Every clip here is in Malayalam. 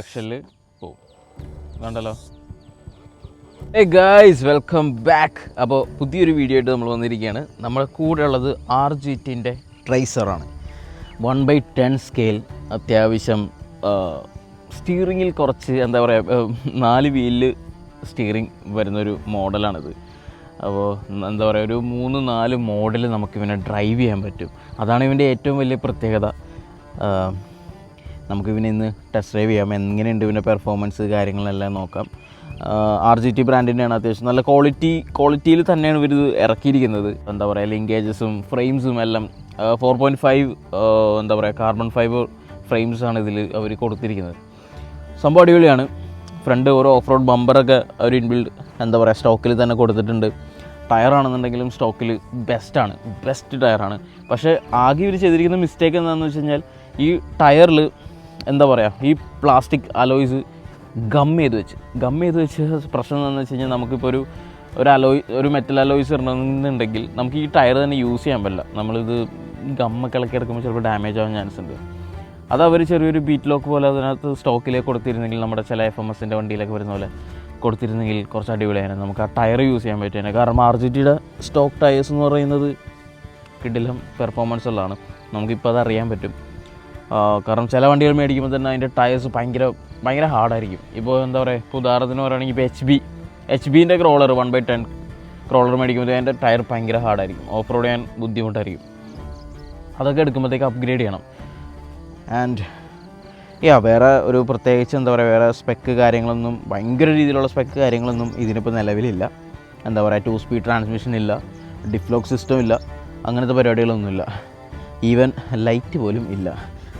സെക്ഷനിൽ പോവും കണ്ടല്ലോ ഏ ഗായ്സ് വെൽക്കം ബാക്ക് അപ്പോൾ പുതിയൊരു വീഡിയോ ആയിട്ട് നമ്മൾ വന്നിരിക്കുകയാണ്. നമ്മുടെ കൂടെ ഉള്ളത് ആർ ജി ടിന്റെ ട്രൈസറാണ് വൺ ബൈ ടെൻ സ്കെയിൽ അത്യാവശ്യം സ്റ്റീറിങ്ങിൽ കുറച്ച് എന്താ പറയുക നാല് വീലിൽ സ്റ്റിയറിംഗ് വരുന്നൊരു മോഡലാണിത്. അപ്പോൾ എന്താ പറയുക ഒരു മൂന്ന് നാല് മോഡൽ നമുക്ക് ഇവനെ ഡ്രൈവ് ചെയ്യാൻ പറ്റും. അതാണ് ഇവന്റെ ഏറ്റവും വലിയ പ്രത്യേകത. നമുക്ക് ഇവനെ ഇന്ന് ടെസ്റ്റ് ഡ്രൈവ് ചെയ്യാം. എങ്ങനെയുണ്ട് ഇവന്റെ പെർഫോമൻസ് കാര്യങ്ങളെല്ലാം നോക്കാം. ആർ ജി ടി ബ്രാൻഡിന്റെയാണ് അത്യാവശ്യം നല്ല ക്വാളിറ്റി ക്വാളിറ്റിയിൽ തന്നെയാണ് ഇവർ ഇറക്കിയിരിക്കുന്നത്. എന്താ പറയുക ലിങ്കേജസും ഫ്രെയിംസും എല്ലാം ഫോർ പോയിന്റ് ഫൈവ് എന്താ പറയുക കാർബൺ ഫൈബർ ഫ്രെയിംസാണ് ഇതിൽ അവർ കൊടുത്തിരിക്കുന്നത്. സംഭവം അടിപൊളിയാണ്. ഫ്രണ്ട് ഓരോ ഓഫ് റോഡ് ബമ്പറൊക്കെ അവർ ഇൻബിൽഡ് എന്താ പറയുക സ്റ്റോക്കിൽ തന്നെ കൊടുത്തിട്ടുണ്ട്. ടയറാണെന്നുണ്ടെങ്കിലും സ്റ്റോക്കിൽ ബെസ്റ്റാണ് ബെസ്റ്റ് ടയറാണ് പക്ഷേ ആകെ ഇവർ ചെയ്തിരിക്കുന്ന മിസ്റ്റേക്ക് എന്താണെന്ന് വെച്ച് കഴിഞ്ഞാൽ ഈ ടയറിൽ എന്താ പറയുക ഈ പ്ലാസ്റ്റിക് അലോയ്സ് ഗം ചെയ്ത് വെച്ച്. ഗം ചെയ്ത് വെച്ച് പ്രശ്നം എന്താണെന്ന് വെച്ച് കഴിഞ്ഞാൽ നമുക്കിപ്പോൾ ഒരു ഒരു അലോയ് ഒരു മെറ്റൽ അലോയ്സ് ഇടണമെന്നുണ്ടെങ്കിൽ നമുക്ക് ഈ ടയർ തന്നെ യൂസ് ചെയ്യാൻ പറ്റില്ല. നമ്മളിത് ഗമ്മൊക്കെ ഇളക്കി എടുക്കുമ്പോൾ ചിലപ്പോൾ ഡാമേജ് ആവാൻ ചാൻസ് ഉണ്ട്. അത് അവർ ചെറിയൊരു ബീറ്റ് ലോക്ക് പോലെ അതിനകത്ത് സ്റ്റോക്കിലേക്ക് കൊടുത്തിരുന്നെങ്കിൽ നമ്മുടെ ചില എഫ് എം എസിന്റെ വണ്ടിയിലൊക്കെ വരുന്ന പോലെ കൊടുത്തിരുന്നെങ്കിൽ കുറച്ച് അടിപൊളിയാണ് നമുക്ക് ആ ടയർ യൂസ് ചെയ്യാൻ പറ്റുന്നത് കാരണം ആർ ജി ടിയുടെ സ്റ്റോക്ക് ടയേഴ്സ് എന്ന് പറയുന്നത് കിടിലം പെർഫോമൻസ് ഉള്ളതാണ്. നമുക്കിപ്പോൾ അത് അറിയാൻ പറ്റും. കാരണം ചില വണ്ടികൾ മേടിക്കുമ്പോൾ തന്നെ അതിന്റെ ടയേഴ്സ് ഭയങ്കര ഭയങ്കര ഹാർഡായിരിക്കും ഇപ്പോൾ എന്താ പറയുക ഇപ്പോൾ ഉദാഹരണത്തിന് പറയുകയാണെങ്കിൽ ഇപ്പോൾ H B H ബിന്റെ crawler one by ten crawler മേടിക്കുമ്പോൾ അതിന്റെ ടയർ ഭയങ്കര ഹാർഡായിരിക്കും ഓഫ് റോഡ് ചെയ്യാൻ ബുദ്ധിമുട്ടായിരിക്കും. അതൊക്കെ എടുക്കുമ്പോഴത്തേക്ക് അപ്ഗ്രേഡ് ചെയ്യണം. ആൻഡ് യാ വേറെ ഒരു പ്രത്യേകിച്ച് എന്താ പറയുക വേറെ സ്പെക്ക് കാര്യങ്ങളൊന്നും ഭയങ്കര രീതിയിലുള്ള സ്പെക്ക് കാര്യങ്ങളൊന്നും ഇതിനിപ്പോൾ നിലവിലില്ല. എന്താ പറയുക ടു സ്പീഡ് ട്രാൻസ്മിഷൻ ഇല്ല ഡിഫ്ലോക്ക് സിസ്റ്റം ഇല്ല അങ്ങനത്തെ പരിപാടികളൊന്നുമില്ല. ഈവൻ ലൈറ്റ് പോലും ഇല്ല.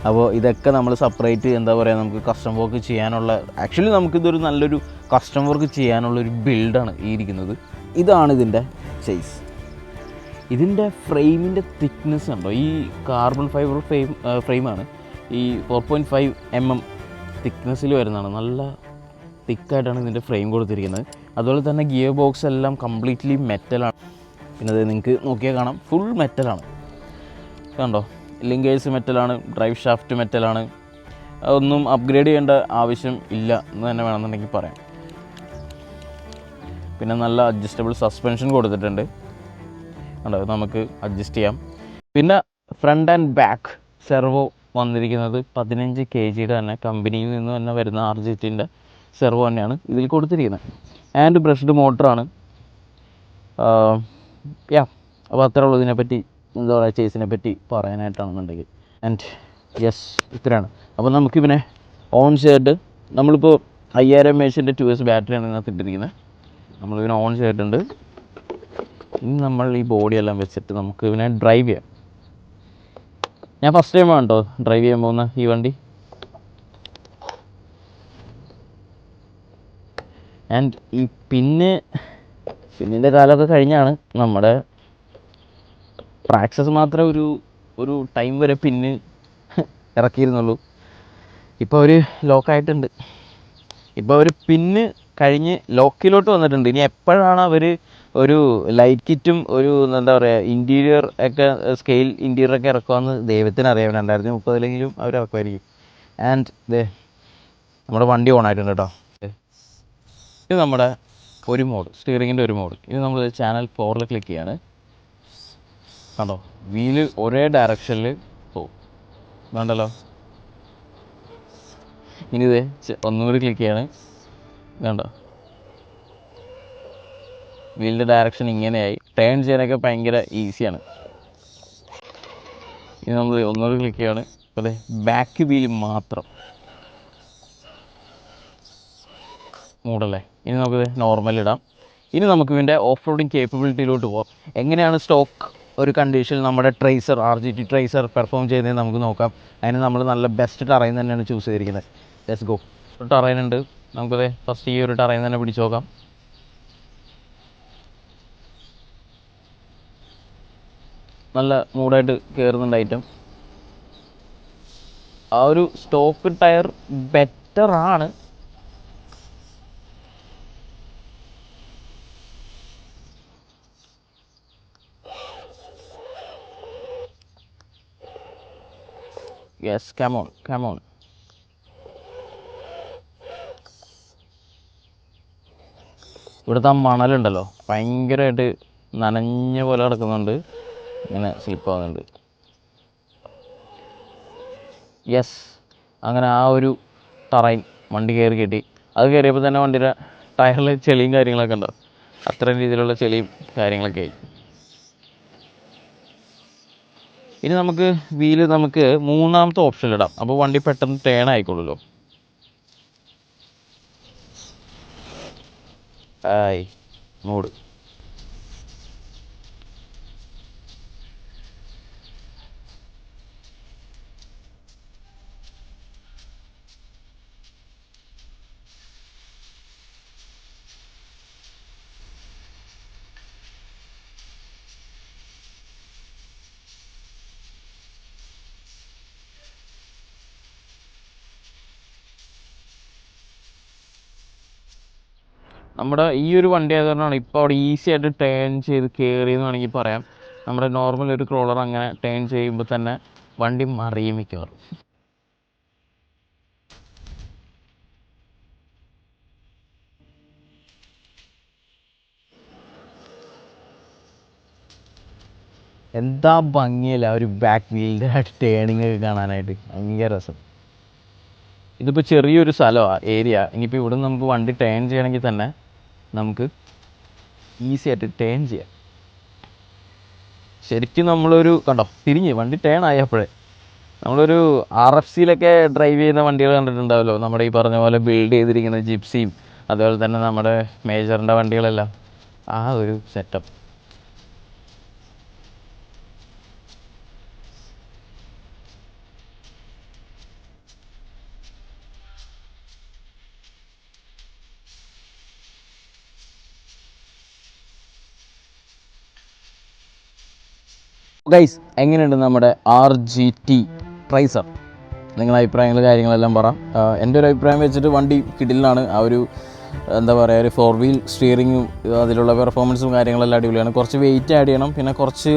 അപ്പോൾ ഇതൊക്കെ നമ്മൾ സെപ്പറേറ്റ് എന്താ പറയുക നമുക്ക് കസ്റ്റം വർക്ക് ചെയ്യാനുള്ള ആക്ച്വലി നമുക്കിതൊരു നല്ലൊരു കസ്റ്റം വർക്ക് ചെയ്യാനുള്ളൊരു ബിൽഡാണ് ഈ ഇരിക്കുന്നത്. ഇതാണ് ഇതിന്റെ സൈസ് ഇതിന്റെ ഫ്രെയിമിന്റെ തിക്നെസ് ഉണ്ടോ ഈ കാർബൺ ഫൈബർ ഫ്രെയിം ഫ്രെയിമാണ് ഈ four point five M M തിക്നെസ്സിൽ വരുന്നതാണ്. നല്ല തിക്കായിട്ടാണ് ഇതിന്റെ ഫ്രെയിം കൊടുത്തിരിക്കുന്നത്. അതുപോലെ തന്നെ ഗിയർ ബോക്സ് എല്ലാം കംപ്ലീറ്റ്ലി മെറ്റലാണ് പിന്നെ അത് നിങ്ങൾക്ക് നോക്കിയാൽ കാണാം. ഫുൾ മെറ്റലാണ് കണ്ടോ? ലിങ്കേഴ്സ് മെറ്റലാണ് ഡ്രൈവ് ഷാഫ്റ്റ് മെറ്റലാണ്. ഒന്നും അപ്ഗ്രേഡ് ചെയ്യേണ്ട ആവശ്യം ഇല്ല എന്ന് തന്നെ വേണമെന്നുണ്ടെങ്കിൽ പറയാം. പിന്നെ നല്ല അഡ്ജസ്റ്റബിൾ സസ്പെൻഷൻ കൊടുത്തിട്ടുണ്ട്. കണ്ടോ നമുക്ക് അഡ്ജസ്റ്റ് ചെയ്യാം. പിന്നെ ഫ്രണ്ട് ആൻഡ് ബാക്ക് സെർവോ വന്നിരിക്കുന്നത് പതിനഞ്ച് കെ ജിയുടെ തന്നെ കമ്പനിയിൽ നിന്ന് തന്നെ വരുന്ന ആർ ജി സെർവോ തന്നെയാണ് ഇതിൽ കൊടുത്തിരിക്കുന്നത്. ആൻഡ് ബ്രഷ്ഡ് മോട്ടറാണ് യാ അപ്പോൾ അത്രേ ഉള്ളൂ ഇതിനെപ്പറ്റി എന്താ പറയുക ചേസിനെ പറ്റി പറയാനായിട്ടാണെന്നുണ്ടെങ്കിൽ. ആൻഡ് യെസ് ഇത്രയാണ്. അപ്പോൾ നമുക്കിവനെ ഓൺ ചെയ്തിട്ട് നമ്മളിപ്പോൾ അയ്യായിരം എച്ചിന്റെ ടു എസ് ബാറ്ററിയാണ് ഇതിനകത്ത് ഇട്ടിരിക്കുന്നത് നമ്മളിവനെ ഓൺ ചെയ്തിട്ടുണ്ട് ഇനി നമ്മൾ ഈ ബോഡി എല്ലാം വെച്ചിട്ട് നമുക്ക് ഇവനെ ഡ്രൈവ് ചെയ്യാം. ഞാൻ ഫസ്റ്റ് ടൈം കേട്ടോ ഡ്രൈവ് ചെയ്യാൻ പോകുന്ന ഈ വണ്ടി. ആൻഡ് ഈ പിന്നെ പിന്നിന്റെ കാലമൊക്കെ കഴിഞ്ഞാണ് നമ്മുടെ പ്രാക്സസ് മാത്രമേ ഒരു ഒരു ടൈം വരെ പിന്ന് ഇറക്കിയിരുന്നുള്ളൂ. ഇപ്പോൾ അവർ ലോക്കായിട്ടുണ്ട് ഇപ്പോൾ അവർ പിന്ന് കഴിഞ്ഞ് ലോക്കിലോട്ട് വന്നിട്ടുണ്ട്. ഇനി എപ്പോഴാണ് അവർ ഒരു ലൈറ്റ് കിറ്റും ഒരു എന്താ പറയുക ഇന്റീരിയർ ഒക്കെ സ്കെയിൽ ഇന്റീരിയർ ഒക്കെ ഇറക്കുമെന്ന് ദൈവത്തിന് അറിയാം. രണ്ടായിരത്തി മുപ്പതിലെങ്കിലും അവർ ഇറക്കുമായിരിക്കും. ആൻഡ് ദേ നമ്മുടെ വണ്ടി ഓൺ ആയിട്ടുണ്ട് കേട്ടോ ഇത് നമ്മുടെ ഒരു മോഡ് സ്റ്റിയറിങ്ങിന്റെ ഒരു മോഡ് ഇത് നമ്മൾ ചാനൽ ഫോറിൽ ക്ലിക്ക് ചെയ്യാണ്. കണ്ടോ? വീൽ ഒരേ ഡയറക്ഷനിൽ പോവും. വേണ്ടല്ലോ? ഇനി ഇത് ഒന്നുകൂടി ക്ലിക്ക് ചെയ്യാണ്. വേണ്ട വീലിന്റെ ഡയറക്ഷൻ ഇങ്ങനെയായി. ടേൺ ചെയ്യാനൊക്കെ ഭയങ്കര ഈസിയാണ് ഇനി നമ്മൾ ഒന്നുകൂടി ക്ലിക്ക് ചെയ്യാണ്. അതെ ബാക്ക് വീൽ മാത്രം. മൂടല്ലേ? ഇനി നമുക്ക് നോർമൽ ഇടാം. ഇനി നമുക്ക് ഇതിന്റെ ഓഫ് റോഡിങ് കേപ്പബിലിറ്റിയിലോട്ട് പോകാം എങ്ങനെയാണ് സ്റ്റോക്ക് ഒരു കണ്ടീഷനിൽ നമ്മുടെ tracer R G T tracer perform ചെയ്യുന്നതിന് നമുക്ക് നോക്കാം. അതിന് നമ്മൾ നല്ല ബെസ്റ്റ് ടറൈൻ തന്നെയാണ് ചൂസ് ചെയ്തിരിക്കുന്നത്. ലെറ്റ്സ് ഗോ ടറൈൻ ഉണ്ട്. നമുക്കത് ഫസ്റ്റ് ഈ ഒരു ടറൈൻ തന്നെ പിടിച്ച് നോക്കാം. നല്ല മൂഡായിട്ട് കയറുന്നുണ്ട് ഐറ്റം ആ ഒരു stock tyre better yes come on come on ഇവിടുത്തെ മണലുണ്ടല്ലോ ഭയങ്കരമായിട്ട് നനഞ്ഞ പോലെ കിടക്കുന്നുണ്ട് ഇങ്ങനെ സ്ലിപ്പാകുന്നുണ്ട് യെസ് അങ്ങനെ ആ ഒരു തറയിൽ വണ്ടി കയറി കിട്ടി. അത് കയറിയപ്പോൾ തന്നെ വണ്ടിയുടെ ടയറിൽ ചെളിയും കാര്യങ്ങളൊക്കെ ഉണ്ടാവും അത്രയും രീതിയിലുള്ള ചെളിയും കാര്യങ്ങളൊക്കെ ആയി. ഇനി നമുക്ക് വീൽ നമുക്ക് മൂന്നാമത്തെ ഓപ്ഷൻ ഇടാം. അപ്പോൾ വണ്ടി പെട്ടെന്ന് ടേൺ ആയിക്കോളൂല്ലോ ആയി. മൂട്. നമ്മുടെ ഈ ഒരു വണ്ടി ആയതുകൊണ്ടാണ് ഇപ്പോൾ അവിടെ ഈസി ആയിട്ട് ടേൺ ചെയ്ത് കയറിയെന്ന് വേണമെങ്കിൽ പറയാം. നമ്മുടെ നോർമൽ ഒരു ക്രോളർ അങ്ങനെ ടേൺ ചെയ്യുമ്പോൾ തന്നെ വണ്ടി മറിയും മിക്കവാറും. എന്താ ഭംഗിയല്ല ഒരു ബാക്ക് വീലിന്റെ ടേണിങ് ഒക്കെ കാണാനായിട്ട്? ഭയങ്കര രസം. ഇതിപ്പോൾ ചെറിയൊരു സ്ഥലമാണ് ഏരിയ ഇനിയിപ്പോൾ ഇവിടെ നമുക്ക് വണ്ടി ടേൺ ചെയ്യണമെങ്കിൽ തന്നെ നമുക്ക് ഈസി ആയിട്ട് ടേൺ ചെയ്യാം. ശരിക്കും നമ്മളൊരു കണ്ടോ തിരിഞ്ഞ് വണ്ടി ടേൺ ആയപ്പോഴേ നമ്മളൊരു ആർ എഫ് സിയിലൊക്കെ ഡ്രൈവ് ചെയ്യുന്ന വണ്ടികൾ കണ്ടിട്ടുണ്ടാവല്ലോ. നമ്മുടെ ഈ പറഞ്ഞ പോലെ ബിൽഡ് ചെയ്തിരിക്കുന്ന ജിപ്സിയും അതുപോലെ തന്നെ നമ്മുടെ മേജറിന്റെ വണ്ടികളെല്ലാം. ആ ഒരു സെറ്റപ്പ് ഗൈസ് എങ്ങനെയുണ്ട് നമ്മുടെ ആർ ജി ടി ട്രൈസർ നിങ്ങളുടെ അഭിപ്രായങ്ങൾ കാര്യങ്ങളെല്ലാം പറ. എന്റെ ഒരു അഭിപ്രായം വെച്ചിട്ട് വണ്ടി കിടിലാണ് ആ ഒരു എന്താ പറയുക ഒരു ഫോർ വീൽ സ്റ്റിയറിങ്ങും അതിലുള്ള പെർഫോമൻസും കാര്യങ്ങളെല്ലാം അടിപൊളിയാണ്. കുറച്ച് വെയിറ്റ് ആഡ് ചെയ്യണം പിന്നെ കുറച്ച്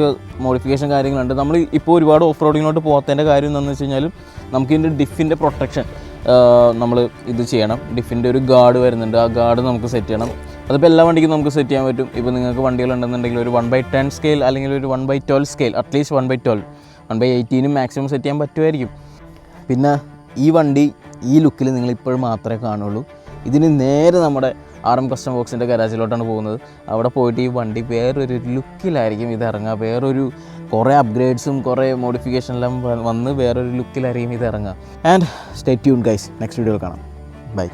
മോഡിഫിക്കേഷൻ കാര്യങ്ങളുണ്ട്. നമ്മൾ ഇപ്പോൾ ഒരുപാട് ഓഫ് റോഡിങ്ങിലോട്ട് പോകാത്തതിന്റെ കാര്യം എന്താണെന്ന് വെച്ച് കഴിഞ്ഞാലും നമുക്ക് ഇതിന്റെ ഡിഫിന്റെ പ്രൊട്ടക്ഷൻ നമ്മൾ ഇത് ചെയ്യണം. ഡിഫിന്റെ ഒരു ഗാർഡ് വരുന്നുണ്ട്. ആ ഗാർഡ് നമുക്ക് സെറ്റ് ചെയ്യണം. അതിപ്പോൾ എല്ലാ വണ്ടിക്കും നമുക്ക് സെറ്റ് ചെയ്യാൻ പറ്റും. ഇപ്പോൾ നിങ്ങൾക്ക് വണ്ടികൾ ഉണ്ടെന്നുണ്ടെങ്കിൽ ഒരു വൺ ബൈ ടെൻ സ്കെയിൽ അല്ലെങ്കിൽ ഒരു one by twelve scale at least one by twelve one by എയ്റ്റീനും maximum set ചെയ്യാൻ പറ്റുമായിരിക്കും. പിന്നെ ഈ വണ്ടി ഈ ലുക്കിൽ നിങ്ങൾ ഇപ്പോഴും മാത്രമേ കാണുള്ളൂ. ഇതിന് നേരെ നമ്മുടെ ആർ എം കസ്റ്റം ബോക്സിന്റെ ഗരാജിലോട്ടാണ് പോകുന്നത്. അവിടെ പോയിട്ട് ഈ വണ്ടി വേറൊരു ലുക്കിലായിരിക്കും ഇത് ഇറങ്ങുക. വേറൊരു കുറേ അപ്ഗ്രേഡ്സും കുറേ മോഡിഫിക്കേഷനെല്ലാം വന്ന് വേറൊരു ലുക്കിലായിരിക്കും ഇത് ഇറങ്ങുക. And stay tune guys next വീഡിയോയിൽ കാണാം. ബൈ